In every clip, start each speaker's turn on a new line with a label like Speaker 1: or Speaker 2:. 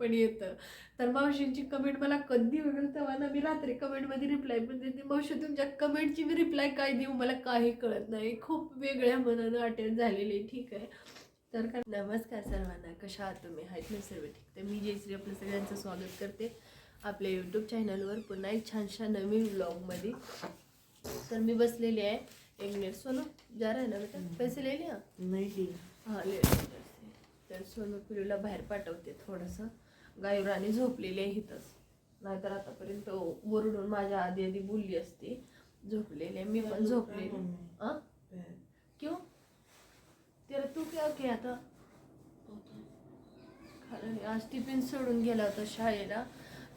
Speaker 1: पण येतं. तर मावशींची कमेंट मला कधी होईल तेव्हा ना मी रात्री कमेंटमध्ये रिप्लाय पण देते मावशी तुमच्या कमेंटची मी रिप्लाय काय देऊ मला काही कळत नाही. खूप वेगळ्या मनानं अटेंड झालेली ठीक आहे. तर काय? नमस्कार सर्वांना. कशा आहात तुम्ही? आहेत ना सर्व ठीक? तर मी जयश्री आपलं सगळ्यांचं स्वागत करते. आपल्या यूट्यूब चॅनलवर पुन्हा एक छानशा नवीन व्लॉगमध्ये तर मी बसलेली आहे. एक मिनिट सोनू जा रहा है ना बेटा? पैसे ले लिया?
Speaker 2: नाही
Speaker 1: हां ले. तर सोनू पिलूला बाहेर पाठवते थोडंसं. गायराणी झोपलेली आहे इथंच. नाहीतर आतापर्यंत ओरडून माझ्या आधी आधी बोलली असती. झोपलेली मी पण झोपलेली हां क्यों? तेरा तू क्या किया था. आज टिफिन सोडून गेला होता शाळेला.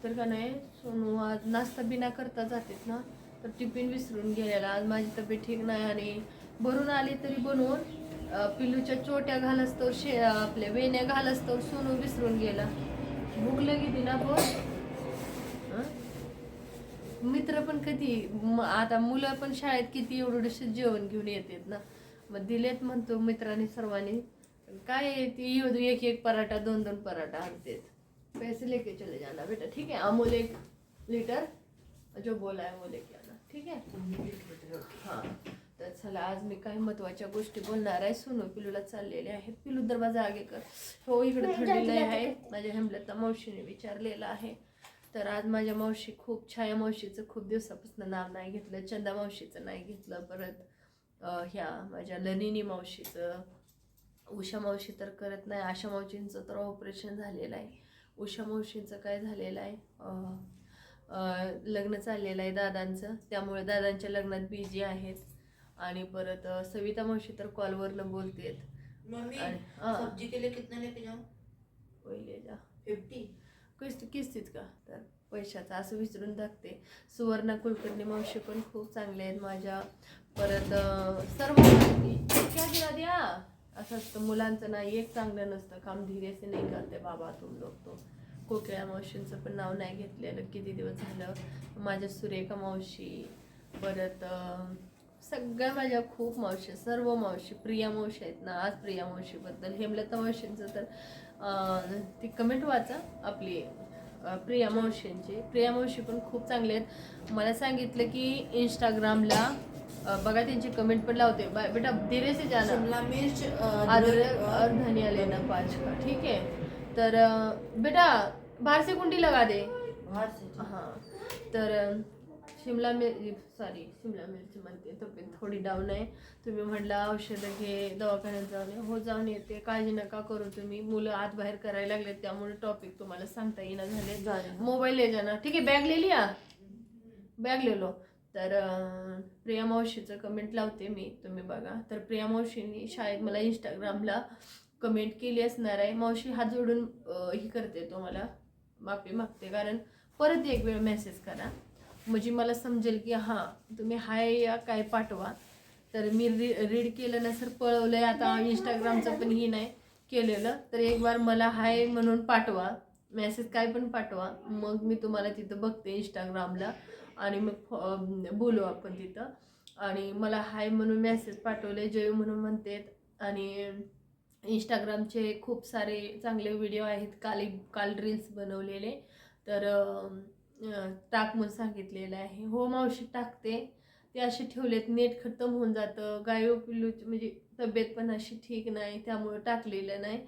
Speaker 1: तर का नाही सोनू आज नाश्ता बिना करता जातेत ना? तर टिफिन विसरून गेलेला. आज माझी तब्येत ठीक नाही आणि भरून आली तरी बनवून अं, पिल्लूच्या चोट्या घालस्तोर शे आपल्या वेण्या घालस्तोर सोनू विसरून गेला. भूक लगी ना बोल हं? मित्र पण कधी आता मुलं पण शाळेत किती एवढं जेवण घेऊन येतात ना. मग दिलेत म्हणतो मित्रांनी सर्वांनी. काय आहे ती येऊ एक एक पराठा दोन दोन पराठा आणतात. पैसे लेके चले जाना बेटा ठीक है अमूल एक लीटर जो बोला है वो लेके आना ठीक है हां. तर चला आज मी काही महत्त्वाच्या गोष्टी बोलणार आहे. सोनू पिलूला चाललेले आहेत पिलू दरवाजा आगे कर हो इकडे थंडी लय आहे. माझ्या हेमलता मावशीने विचारलेलं आहे. तर आज माझ्या मावशी खूप छाया मावशीचं खूप दिवसापासून नाव नाही घेतलं. चंदा मावशीचं नाही घेतलं. परत ह्या माझ्या लनिनी मावशीचं. उषा मावशी तर करत नाही. आशा मावशींचं तर ऑपरेशन झालेलं आहे. उषा मावशींचं काय झालेलं आहे? लग्न चाललेलं आहे दादांचं. त्यामुळे दादांच्या लग्नात बिझी आहेत. आणि परत सविता मावशी तर कॉलवरनं बोलतेत
Speaker 2: मम्मी
Speaker 1: आणि-.
Speaker 2: सब्जी के लिए कितना लेके जाऊं
Speaker 1: पहिले जा.
Speaker 2: फिफ्टी?
Speaker 1: किस्त किस्तीत का? तर पैशाचं असं विचारून टाकते सुवर्णा कुलकर्णी मावशी पण खूप चांगले आहेत माझ्या. परत सर्व क्या द्या? असं असतं मुलांचं नाही एक चांगलं नसतं. काम धीरे से नाही करते बाबा तुम लोग तो. कोकिळा मावशींचं पण नाव नाही घेतलेलं. किती दिवस झालं? माझ्या सुरेखा मावशी. परत सगळ्या माझ्या खूप मावशी सर्व मावशी प्रिया मावशी आहेत ना आज प्रिया मावशीबद्दल हेमलता मावशींचं तर ती कमेंट वाचा आपली. प्रिया मावशींची. प्रिया मावशी पण खूप चांगले आहेत. मला सांगितलं की इंस्टाग्रामला बघा त्यांची कमेंट पण लावते. बेटा धीरे से जाना
Speaker 2: मिर्च
Speaker 1: अदरक और धनिया लेना पाँच का? ठीक है तर बेटा बाहर से कुंडी लगा दे. हां. तर शिमला मिर सॉरी शिमला मिरची म्हणते तब्येत थोडी डाऊन आहे. तुम्ही म्हटलं औषधं घे दवाखान्यात जाऊन ये. हो जाऊन येते. काळजी नका करू तुम्ही. मुलं आत बाहेर करायला लागले त्यामुळे टॉपिक तुम्हाला सांगता येईना झाले. मोबाईल ले जाना ठीक आहे बॅग ले लिया बॅग लिहिलो. तर प्रिया मावशीचं कमेंट लावते मी. तुम्ही बघा. तर प्रिया मावशींनी शाळेत मला इंस्टाग्रामला कमेंट केली असणार आहे. मावशी हात जोडून ही करते तुम्हाला. माफी मागते. कारण परत एक वेळ मेसेज करा. म्हणजे मला समजेल की हां तुम्ही हाय या काय पाठवा. तर मी री रीड केलं ना सर पळवलं आहे आता इंस्टाग्रामचं पण ही नाही केलेलं. तर एक बार मला हाय म्हणून पाठवा. मेसेज काय पण पाठवा. मग मी तुम्हाला तिथं बघते इंस्टाग्रामला आणि मग बोलू आपण तिथं. आणि मला हाय म्हणून मेसेज पाठवले जय म्हणून म्हणतेत. आणि इंस्टाग्रामचे खूप सारे चांगले व्हिडिओ आहेत. काल काल रील्स बनवलेले. तर टाक म्हणून सांगितलेलं आहे. हो मावशी टाकते. ते असे ठेवलेत नेट खतम होऊन जातं. गायो पिल्लूची म्हणजे तब्येत पण अशी ठीक नाही त्यामुळे टाकलेलं नाही.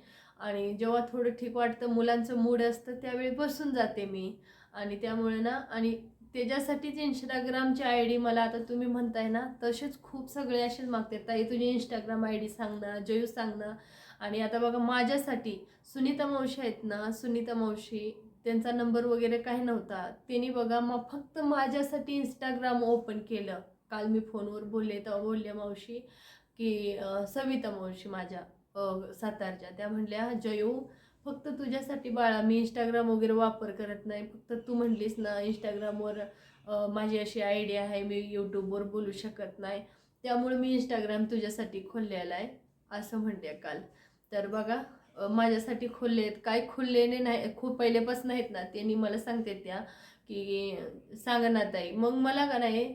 Speaker 1: आणि जेव्हा थोडं ठीक वाटतं मुलांचं मूड असतं त्यावेळी बसून जाते मी. आणि त्यामुळे ना आणि त्याच्यासाठीच इंस्टाग्रामची आय डी मला आता तुम्ही म्हणताय ना तसेच खूप सगळे असेच मागते ताई तुझी इंस्टाग्राम आय डी सांग ना जयू सांग ना. आणि आता बघा माझ्यासाठी सुनीता मावशी आहेत ना सुनीता मावशी त्यांचा नंबर वगैरे काही नव्हता. त्यांनी बघा मग फक्त माझ्यासाठी इंस्टाग्राम ओपन केलं. काल मी फोनवर बोलले तेव्हा बोलले मावशी की सविता मावशी माझ्या सातारच्या. त्या म्हणल्या जयू फक्त तुझ्यासाठी बाळा मी इंस्टाग्राम वगैरे वापर करत नाही. फक्त तू म्हणलीस ना इंस्टाग्रामवर माझी अशी आयडिया आहे मी यूट्यूबवर बोलू शकत नाही. त्यामुळे मी इंस्टाग्राम तुझ्यासाठी खोललेला आहे. असं म्हणते काल. तर बघा माझ्यासाठी खुलले आहेत. काय खोललेले नाही खूप पहिलेपासून आहेत ना त्यांनी मला सांगते त्या की सांगा ना ताई. मग मला का नाही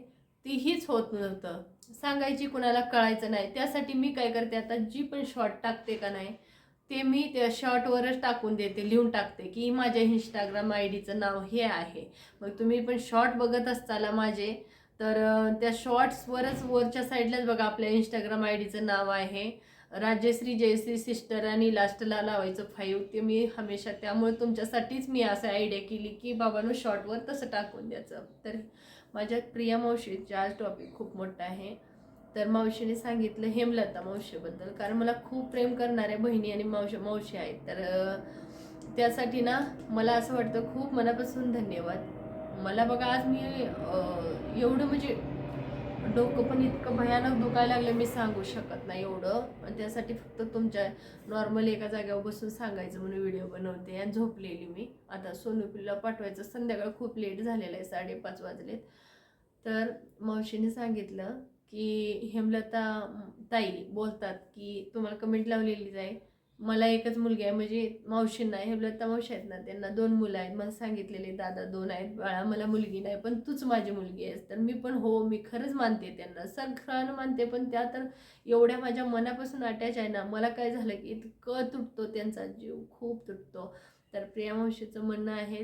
Speaker 1: ती हीच होत नव्हतं. सांगायची कुणाला कळायचं नाही. त्यासाठी मी काय करते आता जी पण शॉर्ट टाकते का नाही ते मी त्या शॉर्टवरच टाकून देते लिहून टाकते की माझ्या इंस्टाग्राम आय डीचं नाव हे आहे. मग तुम्ही पण शॉर्ट बघत असताला माझे तर त्या शॉर्ट्सवरच वरच्या साईडलाच बघा आपल्या इंस्टाग्राम आय डीचं नाव आहे. राजश्री जयश्री सिस्टर आणि लास्टला लावायचं फाईव्ह ते मी हमेशा त्यामुळे तुमच्यासाठीच मी असं आयडिया केली की बाबांनो शॉर्टवर तसं टाकून द्यायचं. तर माझ्या प्रिया मावशीचा आज टॉपिक खूप मोठा आहे. तर मावशीने सांगितलं हेमलता मावशीबद्दल कारण मला खूप प्रेम करणाऱ्या बहिणी आणि मावशी मावशी आहेत. तर त्यासाठी ना मला असं वाटतं खूप मनापासून धन्यवाद. मला बघा आज मी एवढं म्हणजे डोकं पण इतकं भयानक दुखायला लागलं मी सांगू शकत नाही एवढं. आणि त्यासाठी फक्त तुमच्या नॉर्मल एका जागेवर बसून सांगायचं म्हणून व्हिडिओ बनवते आणि झोपलेली मी. आता सोनूपीला पाठवायचं संध्याकाळ खूप लेट झालेलं आहे साडेपाच वाजलेत. तर मावशीने सांगितलं की हेमलता ताई बोलतात की तुम्हाला कमेंट लावलेली जाईल मला एकच मुलगी आहे म्हणजे मावशींना हेमलता मावशी आहेत ना त्यांना दोन मुलं आहेत मला सांगितलेले दादा दोन आहेत बाळा मला मुलगी नाही पण तूच माझी मुलगी आहेस. तर मी पण हो मी खरंच मानते त्यांना सगळं मानते पण त्या तर एवढ्या माझ्या मनापासून अटॅच आहे ना मला काय झालं की इतकं तुटतो त्यांचा जीव खूप तुटतो. तर प्रिया मावशीचं म्हणणं आहे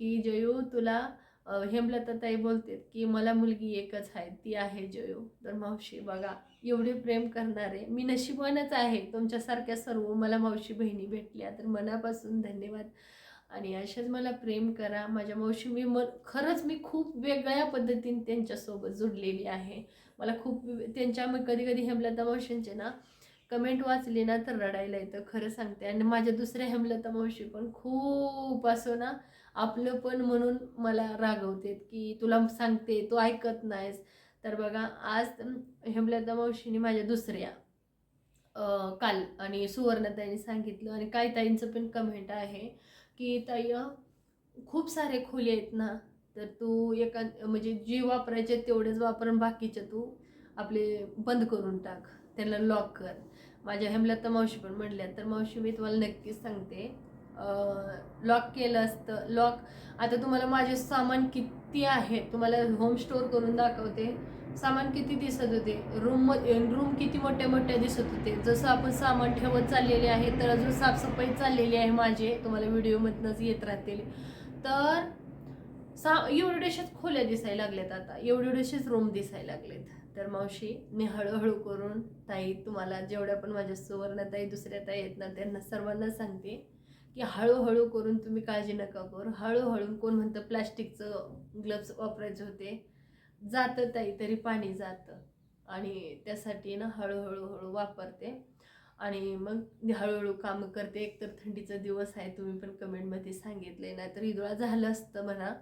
Speaker 1: की जयू तुला हेमलताताई हेमलता ताई बोलते की मला मुलगी एकच आहे ती आहे जयो. तर मावशी बघा एवढे प्रेम करणारे मी नशिबानच आहे. तुमच्यासारख्या सर्व मला मावशी बहिणी भेटल्या तर मनापासून धन्यवाद. आणि अशाच मला प्रेम करा. माझ्या मावशी मी मन खरंच मी खूप वेगळ्या पद्धतीने त्यांच्यासोबत जुडलेली आहे. मला खूप त्यांच्या मग कधी कधी हेमलता मावशींचे ना कमेंट वाचली ना तर रडायला येतं खरं सांगते. आणि माझ्या दुसऱ्या हेमलता मावशी पण खूप असो ना आपलं पण म्हणून मला रागवतेत की तुला सांगते तू ऐकत नाहीस. तर बघा आज हेमलता मावशीने माझ्या दुसऱ्या काल आणि सुवर्णताईने सांगितलं आणि काही ताईंचं पण कमेंट आहे की ताई खूप सारे खोले आहेत ना तर तू एका म्हणजे जे वापरायचे तेवढेच वापर बाकीचे तू आपले बंद करून टाक त्यांना लॉक कर. माझ्या हेमलता मावशी पण म्हटल्या तर मावशी मी तुम्हाला नक्कीच सांगते लॉक केलं असतं. लॉक आता तुम्हाला माझे सामान किती आहे? तुम्हाला होम स्टोअर करून दाखवते. सामान किती दिसत होते? रूम रूम किती मोठ्या मोठ्या दिसत होते? जसं आपण सामान ठेवत चाललेले आहे तर अजून साफसफाई चाललेली आहे माझे. तुम्हाला व्हिडिओमधनंच येत राहतील. तर सा एवढ्याशाच खोल्या दिसायला लागल्यात आता. एवढ्याशेच रूम दिसायला लागलेत. तर मावशी मी हळूहळू करून ताई तुम्हाला जेवढ्या पण माझ्या सुवर्णताई दुसऱ्या ताई आहेत ना त्यांना सर्वांना सांगते. की हळूहळू करून तुम्ही काळजी नका करू. हळूहळू कोण म्हणतं प्लास्टिकचं ग्लव्स वापरायचे होते. जातं ताई तरी पाणी जातं. आणि त्यासाठी ना हळूहळू हळू वापरते. आणि मग हळूहळू कामं करते. एकतर थंडीचा दिवस आहे तुम्ही पण कमेंटमध्ये सांगितले नाही तर इदुळा झालं असतं म्हणा.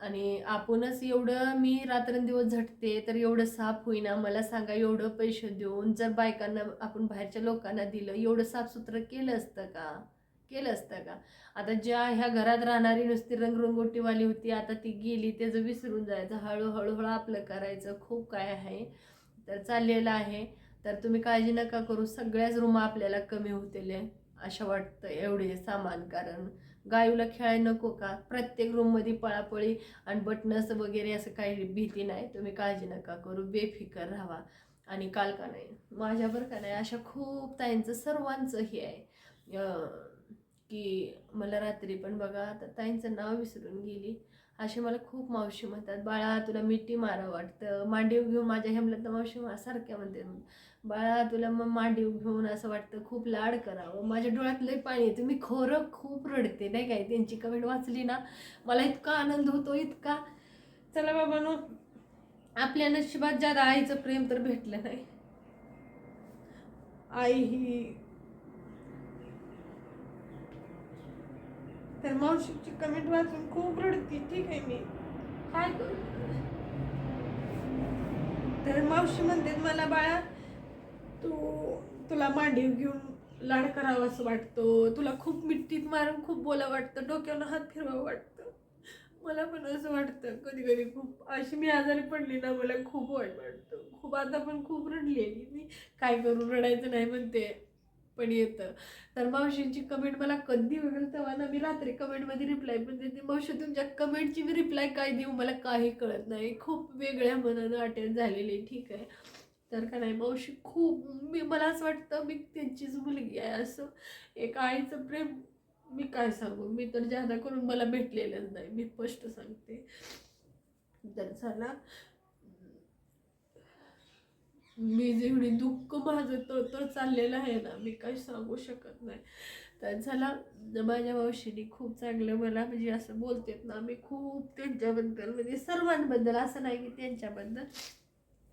Speaker 1: आणि आपणच एवढं मी रात्रंदिवस झटते तर एवढं साफ होईना. मला सांगा एवढं पैसे देऊन जर बायकांना आपण बाहेरच्या लोकांना दिलं एवढं साफसुथरं केलं असतं का? केलं असतं का? आता ज्या ह्या घरात राहणारी नुसती रंगरंगोटीवाली होती आता ती गेली त्याचं विसरून जायचं हळूहळूहळू आपलं करायचं खूप काय आहे तर चाललेलं आहे. तर तुम्ही काळजी नका करू सगळ्याच रूम आपल्याला कमी होतील अशा वाटतं एवढे सामान कारण गायूला खेळायला नको का? प्रत्येक रूममध्ये पळापळी आणि बटनस वगैरे असं काही भीती नाही तुम्ही काळजी नका करू बेफिकर राहा. आणि काल का नाही माझ्यावर का नाही अशा खूप ताईंचं सर्वांचं हे आहे. की मला रात्री पण बघा आता ताईंचं नाव विसरून गेली. असे मला खूप मावशी म्हणतात बाळा तुला मिठी मारा वाटतं. मांडीव घेऊन माझ्या हेमलत मावशी सारख्या म्हणते बाळा तुला मग मांडीव घेऊन असं वाटतं खूप लाड करावं. माझ्या डोळ्यात लय पाणी येतं मी खरं खूप रडते नाही काय त्यांची कमेंट वाचली ना मला इतका आनंद होतो इतका. चला बाबानो आपल्या नशिबात ज्यादा आईचं प्रेम तर भेटलं नाही. आई ही तर मावशीची कमेंट वाचून खूप रडते. ठीक आहे मी. काय करू? तर मावशी म्हणते मला बाळा तू तुला मांडीव घेऊन लाड करावा असं वाटतो. तुला खूप मिट्टीत मारून खूप बोला वाटतं. डोक्यानं हात फिरवा वाटतं. मला पण असं वाटतं. कधी कधी खूप अशी मी आजारी पडली ना मला खूप वाईट वाटतं. खूप आता पण खूप रडली आहे मी काय करू? रडायचं नाही म्हणते. पण येतं. तर मावशींची कमेंट मला कधी वगैरे तेव्हा ना मी रात्री कमेंटमध्ये रिप्लाय पण देते. मावशी तुमच्या कमेंटची मी रिप्लाय काय देऊ? मला काही कळत नाही. खूप वेगळ्या मनानं अटेंड झालेली आहे, ठीक आहे. तर का नाही मावशी खूप मी मला असं वाटतं मी त्यांचीच मुलगी आहे. असं एक आईचं प्रेम मी काय सांगू? मी तर जादा करून मला भेटलेलंच नाही. मी स्पष्ट सांगते. तर चला मी जेवढी दुःख माझं तर तर चाललेलं आहे ना मी काही सांगू शकत नाही. तर झाला माझ्या मावशीने खूप चांगलं मला म्हणजे असं बोलतेत ना मी खूप त्यांच्याबद्दल म्हणजे सर्वांबद्दल असं नाही की त्यांच्याबद्दल.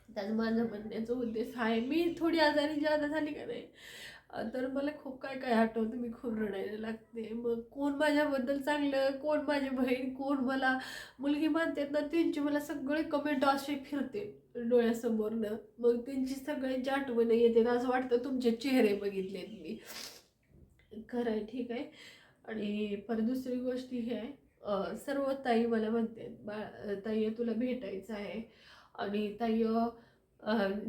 Speaker 1: त्यात माझं म्हणण्याचा उद्देश आहे मी थोडी आजारी जादा झाली का नाही? तर मला खूप काय काय आठवतं मी खूप रडायला लागते. मग कोण माझ्याबद्दल चांगलं कोण माझी बहीण कोण मला मुलगी मानतात ना त्यांची मला सगळे कमेंट असे फिरते. डोळ्यासमोरनं मग त्यांची सगळ्यांची आठवणं येते असं वाटतं तुमचे चेहरे बघितलेत मी. खरं आहे ठीक आहे. आणि पर दुसरी गोष्ट ही आहे सर्व ताई मला म्हणते बा ताई तुला भेटायचं आहे. आणि ताई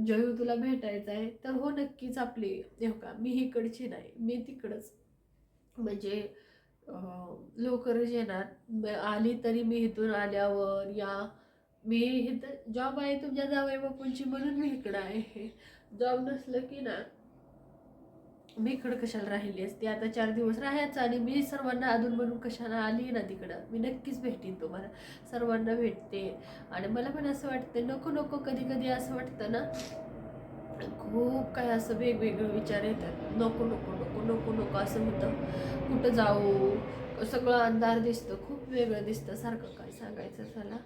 Speaker 1: जयू तुला भेटायचं आहे. तर हो नक्कीच आपली हे का मी इकडची नाही मी तिकडंच. म्हणजे लवकरच येणार. आली तरी मी इथून आल्यावर या मी इथं जॉब आहे तुमच्या जावई बापूंची म्हणून मी इकडं आहे. जॉब नसलं की ना मी इकडं कशाला राहिली असते? आता चार दिवस राहायचं आणि मी सर्वांना अधून म्हणून कशाला आली ना तिकडं? मी नक्कीच भेटेन तुम्हाला. सर्वांना भेटते. आणि मला पण असं वाटतं नको नको कधी कधी असं वाटतं ना खूप काय असं वेगवेगळे विचार येतात. नको नको नको नको नको असं होतं. कुठं जाऊ? सगळं अंधार दिसतं खूप वेगळं दिसतं सारखं काय सांगायचं झाला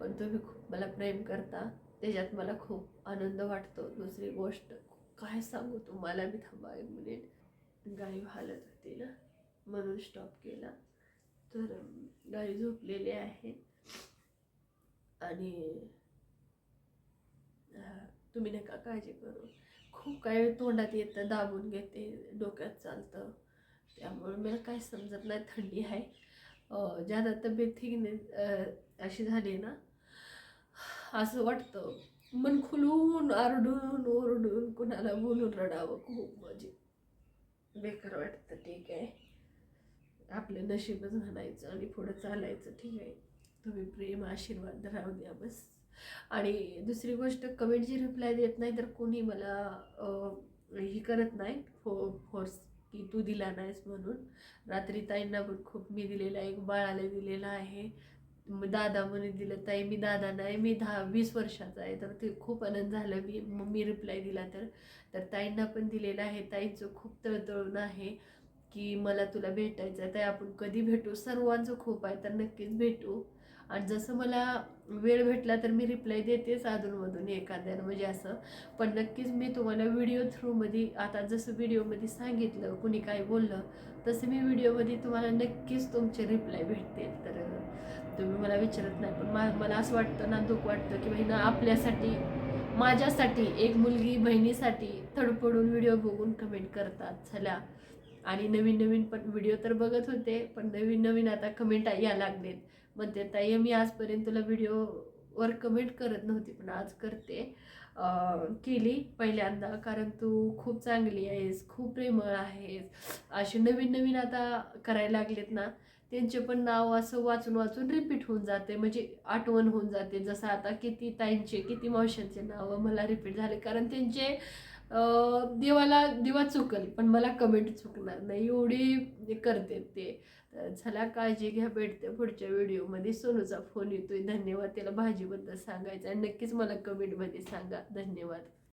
Speaker 1: पण तुम्ही खूप मला प्रेम करता त्याच्यात मला खूप आनंद वाटतो. दुसरी गोष्ट काय सांगू तुम्हाला? मी थांबा एक मिनिट गाई हालत होती ना म्हणून स्टॉप केला. तर गाई झोपलेली आहे. आणि तुम्ही नका काळजी करू. खूप काही तोंडात येतं दाबून घेते डोक्यात चालतं. त्यामुळे मला काय समजत नाही थंडी आहे. ज्यादा तब्येत ठीक नाही अशी झाली ना असं वाटतं. मन खुलून आरडून ओरडून कुणाला बोलून रडावं खूप म्हणजे बेकार वाटतं ठीक आहे. आपलं नशीबच म्हणायचं आणि पुढं चालायचं ठीक आहे. तुम्ही प्रेम आशीर्वाद राहू द्या बस. आणि दुसरी गोष्ट कमेंटची रिप्लाय देत नाही तर कोणी मला हे ही करत नाही फो फोर्स की तू दिला नाहीस म्हणून. रात्री ताईंना पण खूप मी दिलेला आहे एक बाळाला दिलेला आहे. दादा म्हणे दिलं ताई मी दादा नाही मी दहा वीस वर्षाचा आहे. तर ते खूप आनंद झालं. मी मग मी रिप्लाय दिला तर. तर ताईंना पण दिलेलं आहे. ताईंचं खूप तळतळून आहे की मला तुला भेटायचं आहे ताई आपण कधी भेटू? सर्वांचं खूप आहे तर नक्कीच भेटू. आणि जसं मला वेळ भेटला तर मी रिप्लाय देतेच अधूनमधून एखाद्यानं म्हणजे असं. पण नक्कीच मी तुम्हाला व्हिडिओ थ्रूमध्ये आता जसं व्हिडिओमध्ये सांगितलं कुणी काय बोललं तसं मी व्हिडिओमध्ये तुम्हाला नक्कीच तुमचे रिप्लाय भेटतील. तर तुम्ही मला विचारत नाही पण मा मला असं वाटतं ना दुःख वाटतं की बहिणा आपल्यासाठी माझ्यासाठी एक मुलगी बहिणीसाठी थडपडून व्हिडिओ बघून कमेंट करतात. चला. आणि नवीन नवीन पण व्हिडिओ तर बघत होते पण नवीन नवीन आता कमेंट या लागलेत. म्हणते ताई मी आजपर्यंत तुला व्हिडिओवर कमेंट करत नव्हती पण आज करते. केली पहिल्यांदा कारण तू खूप चांगली आहेस खूप प्रेमळ आहेस. असे नवीन नवीन आता करायला लागलेत ना त्यांचे पण नाव असं वाचून वाचून रिपीट होऊन जाते. म्हणजे आठवण होऊन जाते. जसं आता किती ताईंचे किती मावशांचे नावं मला रिपीट झाले. कारण त्यांचे देवाला दिवा चुकल पण मला कमेंट चुकणार नाही. एवढी करते ते. तर चला काळजी घ्या भेटते पुढच्या व्हिडिओमध्ये. सोनूचा फोन येतोय. धन्यवाद. त्याला भाजीबद्दल सांगायचं आणि नक्कीच मला कमेंटमध्ये सांगा. धन्यवाद.